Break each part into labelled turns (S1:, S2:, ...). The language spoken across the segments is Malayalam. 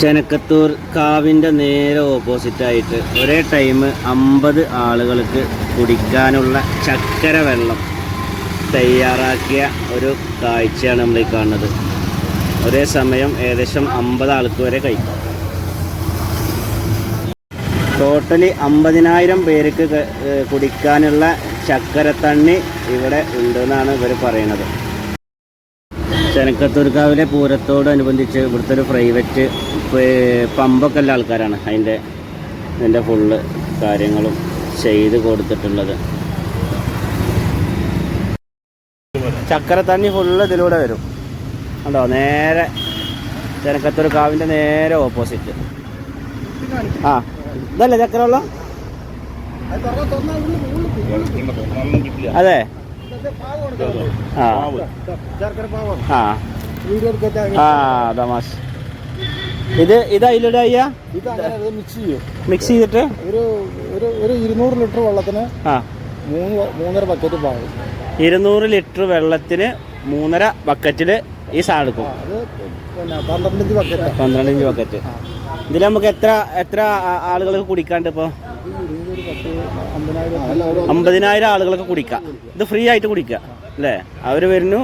S1: ചെനക്കത്തൂർ കാവിന്റെ നേരെ ഓപ്പോസിറ്റായിട്ട് ഒരേ ടൈം അമ്പത് ആളുകൾക്ക് കുടിക്കാനുള്ള ചക്കര വെള്ളം തയ്യാറാക്കിയ ഒരു കാഴ്ചയാണ് നമ്മൾ ഈ കാണുന്നത്. ഒരേ സമയം ഏകദേശം അമ്പത് ആൾക്ക് വരെ കഴിക്കും. ടോട്ടലി അമ്പതിനായിരം പേർക്ക് കുടിക്കാനുള്ള ചക്കര തണ്ണി ഇവിടെ ഉണ്ടെന്നാണ് ഇവർ പറയുന്നത്. ചെനക്കത്തൂർക്കാവിലെ പൂരത്തോടനുബന്ധിച്ച് ഇവിടുത്തെ ഒരു പ്രൈവറ്റ് പമ്പൊക്കെ ഉള്ള ആൾക്കാരാണ് അതിന്റെ ഇതിന്റെ ഫുള്ള് കാര്യങ്ങളും ചെയ്ത് കൊടുത്തിട്ടുള്ളത്. ചക്കര തണ്ണി ഫുള്ള് ഇതിലൂടെ വരും. കണ്ടോ? നേരെ ചെനക്കത്തൂർ കാവിന്റെ നേരെ ഓപ്പോസിറ്റ് ആ ഇതല്ലേ ചക്കരമുള്ള അതെ. ആ. ഇത് ഇത് അതിലിടെ അയ്യാ?
S2: മിക്സ് ചെയ്യും
S1: മിക്സ് ചെയ്തിട്ട്?
S2: ഒരു ഒരു ഇരുന്നൂറ് ലിറ്റർ വെള്ളത്തിന്
S1: ആ.
S2: മൂന്ന് മൂന്നര ബക്കറ്റ് പാവും
S1: ഇരുന്നൂറ് ലിറ്റർ വെള്ളത്തിന് മൂന്നര ബക്കറ്റിൽ ഈ സാധനം എടുക്കും.
S2: പന്ത്രണ്ടഞ്ച് ബക്കറ്റ്.
S1: പന്ത്രണ്ടഞ്ച് ബക്കറ്റ് ഇതിൽ നമുക്ക് എത്ര എത്ര ആളുകൾക്ക് കുടിക്കാണ്ട് ഇപ്പോൾ
S2: അമ്പതിനായിരം
S1: ആളുകളൊക്കെ കുടിക്കുക. കുടിക്കാം ഇത് ഫ്രീ ആയിട്ട് കുടിക്കാം അല്ലേ? അവർ വരുന്നു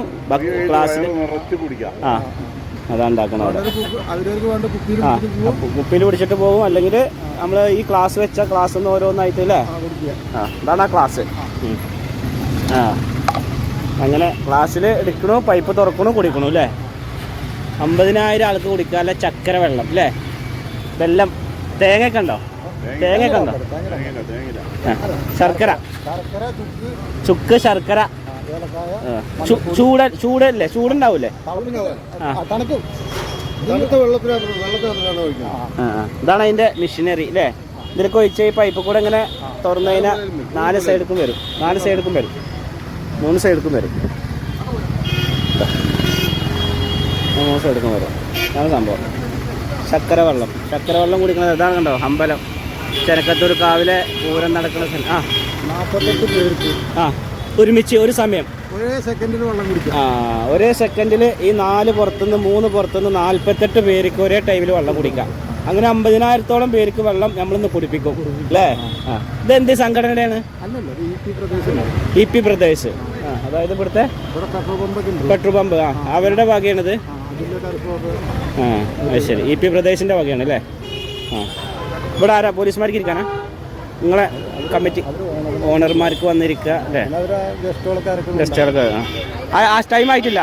S1: ക്ലാസ്സിൽ ആ അതാണ് ഉണ്ടാക്കണം അവിടെ. ആ കുപ്പിയിൽ പിടിച്ചിട്ട് പോകും. അല്ലെങ്കിൽ നമ്മൾ ഈ ക്ലാസ് വെച്ച ക്ലാസ് ഒന്ന് ഓരോന്നായിട്ട് അല്ലേ? ആ അതാണ് ആ ക്ലാസ്. ആ. അങ്ങനെ ക്ലാസ്സിൽ എടുക്കണു പൈപ്പ് തുറക്കണു കുടിക്കണു അല്ലേ? അമ്പതിനായിരം ആൾക്ക് കുടിക്കാനുള്ള ചക്കര വെള്ളം അല്ലേ? വെള്ളം. തേങ്ങയൊക്കെ ഉണ്ടോ? ഉണ്ടോ? ആ ശർക്കര.
S2: ചുക്ക്.
S1: ശർക്കര. ചൂട ചൂടല്ലേ? ചൂടുണ്ടാവൂലേ. ഇതാണ് അതിന്റെ മെഷീനറി അല്ലേ ഇതിലൊക്കെ ഒഴിച്ച് ഈ പൈപ്പ് കൂടെ ഇങ്ങനെ തുറന്നു കഴിഞ്ഞാൽ നാല് സൈഡിക്കും വരും. നാല് സൈഡിക്കും വരും. മൂന്ന് സൈഡിക്കും വരും. മൂന്ന് സൈഡിക്കും വരും. അതാണ് സംഭവം. ശക്കര വെള്ളം. ശക്കര വെള്ളം കുടിക്കുന്നത് ഇതാണ് കണ്ടോ? അമ്പലം. ചെനക്കത്തൂർ കാവിലെ പൂരം നടക്കുന്ന സ്ഥലം. ആ.
S2: നാൽപ്പത്തെട്ട് പേർക്ക്.
S1: ആ. ഒരുമിച്ച് ഒരു സമയം.
S2: ഒരേ സെക്കൻഡിൽ വെള്ളം കുടിക്കും.
S1: ആ ഒരേ സെക്കൻഡിൽ ഈ നാല് പുറത്തുനിന്ന് മൂന്ന് പുറത്തുനിന്ന് നാൽപ്പത്തെട്ട് പേർക്ക് ഒരേ ടൈമിൽ വെള്ളം കുടിക്കാം. അങ്ങനെ അമ്പതിനായിരത്തോളം പേർക്ക് വെള്ളം നമ്മളിന്ന് കുടിപ്പിക്കും. അല്ലേ? ഇത് എന്ത് സംഘടനയാണ് ഇ പി പ്രദേശ്. അതായത് ഇവിടുത്തെ
S2: ഇവിടെ പെട്രോൾ
S1: പമ്പ് ആ അവരുടെ വകയാണിത്? ആ ശരി. ഇ പി പ്രദേശിന്റെ വകയാണ് അല്ലേ? ആ. ഇവിടെ ആരാ? പോലീസുമാർക്ക് ഇരിക്കാനാ? നിങ്ങളെ കമ്മിറ്റി ഓണർമാർക്ക് വന്നിരിക്കുക അല്ലേ? ഗസ്റ്റുകൾക്ക് ആ. ടൈം ആയിട്ടില്ല.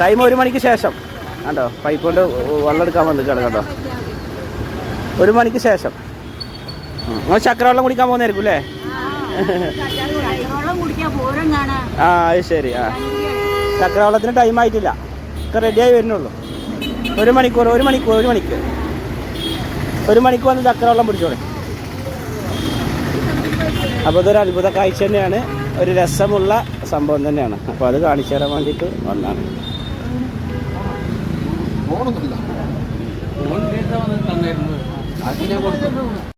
S1: ടൈം ഒരു മണിക്ക് ശേഷം. കണ്ടോ? പൈപ്പ് കൊണ്ട് വെള്ളം എടുക്കാൻ വന്നിട്ടാണ് കേട്ടോ ഒരു മണിക്ക് ശേഷം. നിങ്ങൾ ചക്രവെള്ളം കുടിക്കാൻ പോകുന്നതായിരിക്കും അല്ലേ? ആ അത് ശരി. ആ. ചക്രവെള്ളത്തിന് ടൈം ആയിട്ടില്ല. ഒക്കെ റെഡിയായി വരുന്നുള്ളൂ. ഒരു മണിക്കൂർ ഒരു മണിക്കൂർ ഒരു മണിക്ക് ഒരു മണിക്ക് വന്ന് ചക്രവെള്ളം പിടിച്ചോളെ. അപ്പോൾ ഇതൊരു അത്ഭുത കാഴ്ച തന്നെയാണ്. ഒരു രസമുള്ള സംഭവം തന്നെയാണ്. അപ്പോൾ അത് കാണിച്ചു തരാൻ വേണ്ടിയിട്ട് വന്നാണ്
S2: ഫോണൊന്നുമില്ല.